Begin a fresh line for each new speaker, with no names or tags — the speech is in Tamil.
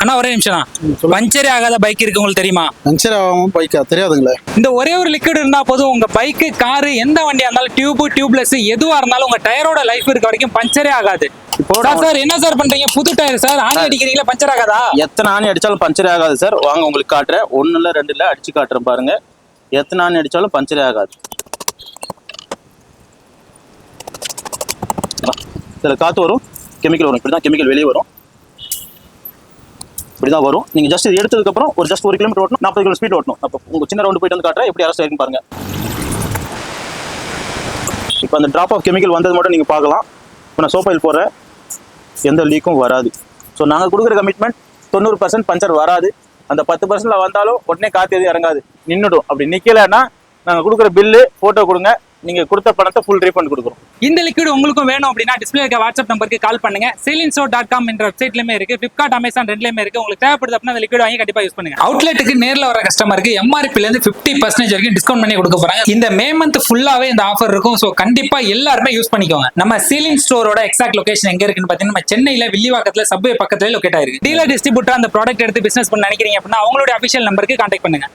அண்ணா ஒரே நிமிஷம் பஞ்சரே ஆகாத பைக் இருக்கு உங்களுக்கு தெரியுமா?
பஞ்சர் ஆகாம பைக்கா தெரியாதுங்களே.
இந்த ஒரே ஒரு லிக்விட் இருந்தா போதும். உங்க பைக்கு காரு எந்த வண்டியா இருந்தாலும் டியூப் டியூப்லெஸ் எதுவா இருந்தாலும் உங்க டயரோட லைஃப் இருக்க வரைக்கும் பஞ்சரே ஆகாது. சார் என்ன சார் பண்றீங்க? புது டயர் சார் ஆணி அடிக்கிறீங்களா? பஞ்சர் ஆகாதா?
எத்தனை ஆணி அடிச்சாலும் பஞ்சரே ஆகாது சார். வாங்க உங்களுக்கு காட்டுறேன். ஒண்ணு இல்ல ரெண்டு இல்ல அடிச்சு காட்டுறேன் பாருங்க. எத்தனை ஆணி அடிச்சாலும் பஞ்சரே ஆகாது. இதுல காத்து வரும். கெமிக்கல் வரும். இப்படிதான் கெமிக்கல் வெளியே வரும். இப்படிதான் வரும். நீங்க ஜஸ்ட் இது எடுத்ததுக்கு அப்புறம் ஒரு ஜஸ்ட் ஒரு கிலோமீட்டர் ஓட்டணும் நாற்பது கிலோ ஸ்பீட் ஓட்டணும். அப்போ உங்க சின்ன ரவுண்டு போயிட்டு வந்து காட்டுறேன் எப்படி அரசு பாருங்க. இப்போ அந்த டிராப் ஆஃப் கெமிக்கல் வந்தது மட்டும் நீங்க பார்க்கலாம். இப்போ நான் சோப்பாயில் போடுறேன். எந்த லீக்கும் வராது. ஸோ நாங்கள் கொடுக்குற கமிட்மெண்ட் தொண்ணூறு பர்சன்ட் பஞ்சர் வராது. அந்த பத்து பர்சன்ட்ல வந்தாலும் உடனே காத்து எதுவும் இறங்காது. நின்றுடும் அப்படி நிற்கலைன்னா நாங்கள் கொடுக்குற பில்லு ஃபோட்டோ கொடுங்க. நீங்கள் கொடுத்த பணத்தை ஃபுல் ரீஃபண்ட் கொடுக்குறோம்.
இந்த லிக்விட் உங்களுக்கும் வேணும் அப்படின்னா டிஸ்பிளே இருக்க வாட்ஸ்அப் நம்பருக்கு கால் பண்ணுங்க. சேலின் ஸ்டோர் டாட் காம் என்ற வெப்சைட்லயுமே இருக்கு. ஃபிளிப்கார்ட் அமேசான் ரெண்டுலயுமே இருக்கு. உங்களுக்கு தேவைப்படுது அப்படின்னா அந்த லிக்விட் வாங்கி கண்டிப்பா யூஸ் பண்ணுங்க. அவுட்லெட்டுக்கு நேர்ல வர கஸ்டமருக்கு எம்ஆர்பில இருந்து பிப்டி பர்சன்டேஜ் வரைக்கும் டிஸ்கவுண்ட் பண்ணி கொடுக்க போறாங்க. இந்த மே மந்த் ஃபுல்லாவே இந்த ஆஃபர் இருக்கும். ஸோ கண்டிப்பா எல்லாருமே யூஸ் பண்ணிக்கோங்க. நம்ம சீலின் ஸ்டோரோட எக்ஸாக்ட் லொகேஷன் எங்க இருக்குன்னு பாத்தீங்கன்னா நம்ம சென்னையில வில்லிவாக்கத்துல சப்வே பக்கத்துல லொகேட் ஆயிருக்கு. டீலர் டிஸ்ட்ரிபியூட்டர் அந்த ப்ராடக்ட் எடுத்து பிசினஸ் பண்ண நினைக்கிறீங்க அப்படின்னா அவங்களுடைய அபிஷியல் நம்பருக்கு கான்டாக்ட் பண்ணுங்க.